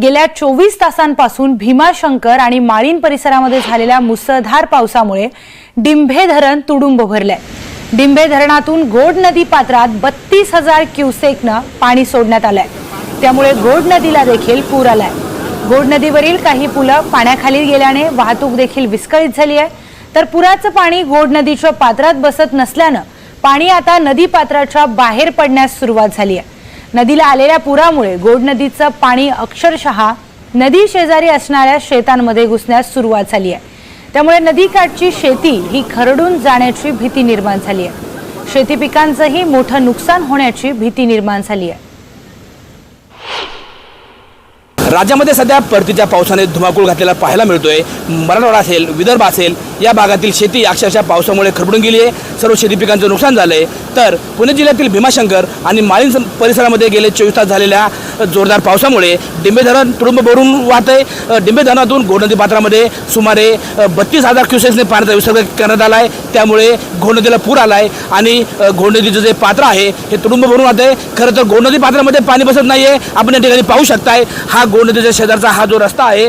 गेल्या चोवीस तासांपासून भीमाशंकर आणि माळीन परिसरामध्ये झालेल्या मुसळधार पावसामुळे डिंभे धरण तुडुंब भरलंय. डिंभे धरणातून गोड नदी पात्रात बत्तीस हजार क्युसेकनं पाणी सोडण्यात आलंय. त्यामुळे गोड नदीला देखील पूर आलाय. गोड नदीवरील काही पुलं पाण्याखाली गेल्याने वाहतूक देखील विस्कळीत झाली आहे. तर पुराचं पाणी गोड नदीच्या पात्रात बसत नसल्यानं पाणी आता नदी पात्राच्या बाहेर पडण्यास सुरुवात झाली आहे. नदीला आलेल्या पुरामुळे गोड नदीचं पाणी अक्षरशः नदी शेजारी असणाऱ्या शेतांमध्ये घुसण्यास सुरुवात झाली आहे. त्यामुळे नदीकाठची शेती ही खरडून जाण्याची भीती निर्माण झाली आहे. शेती पिकांचंही मोठं नुकसान होण्याची भीती निर्माण झाली आहे. राज्यामध्ये सध्या परतीच्या पावसाने धुमाकूळ घातलेला पाहायला मिळतोय. मराठवाडा असेल विदर्भ असेल या भागातील शेती अक्षरशः पावसामुळे खरबडून गेली आहे सर्व शेती पिकांचं नुकसान झालं आहे तर पुणे जिल्ह्यातील भीमाशंकर आणि माळीन परिसरामध्ये गेले चोवीस तास झालेल्या जोरदार पावसामुळे डिंबे धरण तुडुंब भरून वाहत आहे डिंबे धरणातून घोड नदी पात्रामध्ये सुमारे बत्तीस हजार क्युसेक्सने पाण्याचा विसर्ग करण्यात आला आहे त्यामुळे घोड नदीला पूर आला आहे आणि अ, घोड नदीचं जे पात्र आहे हे तुडुंब भरून वाहत आहे खरं तर घोड नदी पात्रामध्ये पाणी बसत नाही आहे आपण या ठिकाणी पाहू शकताय. हा घोड नदीच्या शेजारचा हा जो रस्ता आहे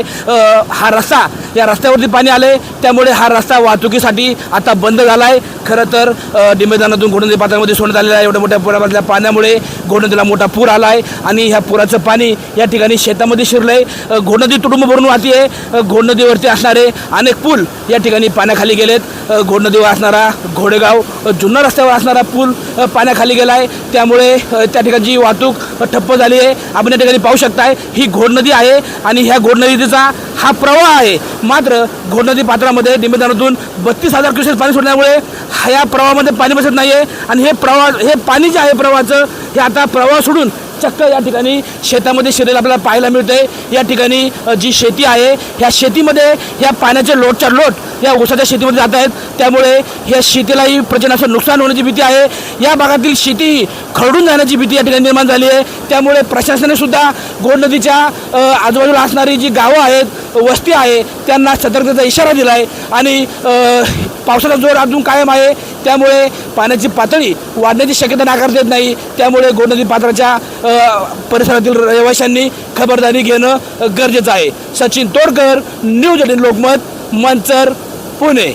हा रस्ता या रस्त्यावरती पाणी आले त्यामुळे हा रस्ता वाहतुकीसाठी आता बंद झाला आहे खरं तर डिमेदानातून घोडनदी घोड नदी पात्रामध्ये सोडण्यात आलेला आहे. एवढ्या मोठ्या पुरामधल्या पाण्यामुळे घोडनदीला मोठा पूर आला आहे आणि ह्या पुराचं पाणी या ठिकाणी शेतामध्ये शिरलं आहे घोड नदी तुडुंब भरून वाहती आहे. घोडनदीवरती असणारे अनेक पूल या ठिकाणी पाण्याखाली गेलेत. घोडनदीवर नदीवर असणारा घोडेगाव अ, जुन्नर रस्त्यावर असणारा पूल पाण्याखाली गेला आहे त्यामुळे त्या ठिकाणची वाहतूक ठप्प झाली आहे. आपण या ठिकाणी पाहू शकताय ही घोड नदी आहे आणि ह्या घोड नदीचा हा प्रवाह आहे. मात्र घोड नदी पात्रामध्ये निमित्तानातून बत्तीस हजार क्युसेक पाणी सोडण्यामुळे हा या प्रवाहामध्ये पाणी बसत नाही आहे आणि हे प्रवाह हे पाणी जे आहे प्रवाहाचं हे आता प्रवाह सोडून चक्क या ठिकाणी शेतामध्ये शिरेल आपल्याला पाहायला मिळते या ठिकाणी जी शेती आहे ह्या शेतीमध्ये या पाण्याचे लोटच्या लोट या ऊसाच्या शेतीमध्ये जात आहेत. त्यामुळे या शेतीलाही प्रचंड नुकसान होण्याची भीती आहे. या भागातील शेती ही खरडून जाण्याची भीती या ठिकाणी निर्माण झाली आहे. त्यामुळे प्रशासनाने सुद्धा गोड नदीच्या आजूबाजूला असणारी जी गावं आहेत वस्ती आहे त्यांना सतर्कतेचा इशारा दिला आहे आणि पावसाचा जोर अजून कायम आहे. त्यामुळे पाण्याची पातळी वाढण्याची शक्यता नाकारता येत नाही. त्यामुळे गोड पात्राच्या परिसरातील रहिवाशांनी खबरदारी घेणं गरजेचं आहे. Sachin Todkar news eighteen Lokmat Manchar Pune.